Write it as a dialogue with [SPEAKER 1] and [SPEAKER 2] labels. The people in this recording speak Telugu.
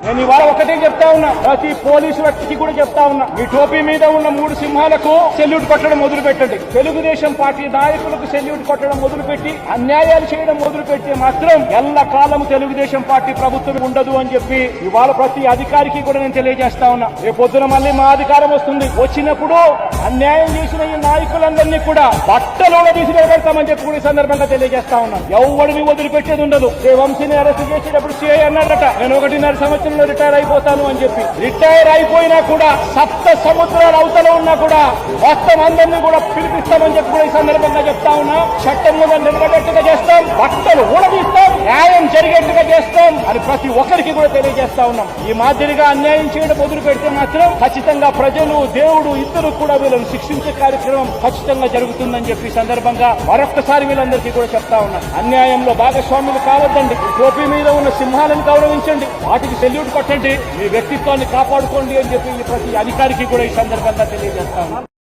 [SPEAKER 1] నేను ఇవాళ ఒకటే చెప్తా ఉన్నా. ప్రతి పోలీసు వ్యక్తికి కూడా చెప్తా ఉన్నా. మీ టోపీ మీద ఉన్న మూడు సింహాలకు సెల్యూట్ కొట్టడం మొదలు పెట్టండి తెలుగుదేశం పార్టీ నాయకులకు సెల్యూట్ కొట్టడం మొదలుపెట్టి అన్యాయాలు చేయడం మొదలుపెట్టి మాత్రం ఎల్ల కాలం తెలుగుదేశం పార్టీ ప్రభుత్వం ఉండదు అని చెప్పి ఇవాళ ప్రతి అధికారికి కూడా నేను తెలియజేస్తా ఉన్నా. రేపొద్దున మళ్ళీ మా అధికారం వస్తుంది. వచ్చినప్పుడు అన్యాయం చేసిన ఈ నాయకులందరినీ కూడా బట్టలో తీసి నిలబెడతామని చెప్పి కూడా ఈ సందర్భంగా తెలియజేస్తా ఉన్నా. ఎవరిని వదిలిపెట్టేది ఉండదు. ఏ వంశీని అరెస్ట్ చేసేటప్పుడు సిఐ అన్నాడట నేను ఒకటిన్నర సంవత్సరంలో రిటైర్ అయిపోతాను అని చెప్పి. రిటైర్ అయిపోయినా కూడా సప్త సముద్రాల అవతల ఉన్నా కూడా మొత్తం అందరినీ కూడా పిలిపిస్తామని చెప్పి కూడా ఈ సందర్భంగా చెప్తా ఉన్నా. చట్టం మీద నిలబడేట్టుగా చేస్తాం. బట్టలు జరిగేట్టుగా చేస్తాం అని ప్రతి ఒక్కరికి కూడా తెలియజేస్తా ఉన్నాం. ఈ మాదిరిగా అన్యాయం చేయడం మొదలు పెడితే మాత్రం ఖచ్చితంగా ప్రజలు దేవుడు ఇద్దరు కూడా వీళ్ళని శిక్షించే కార్యక్రమం ఖచ్చితంగా జరుగుతుందని చెప్పి ఈ సందర్భంగా మరొక్కసారి వీళ్ళందరికీ కూడా చెప్తా ఉన్నాం. అన్యాయంలో భాగస్వాములు కావద్దండి. టోపీ మీద ఉన్న సింహాలను గౌరవించండి. వాటికి సెల్యూట్ కొట్టండి. మీ వ్యక్తిత్వాన్ని కాపాడుకోండి అని చెప్పి ప్రతి అధికారికి కూడా ఈ సందర్భంగా తెలియజేస్తా ఉన్నాం.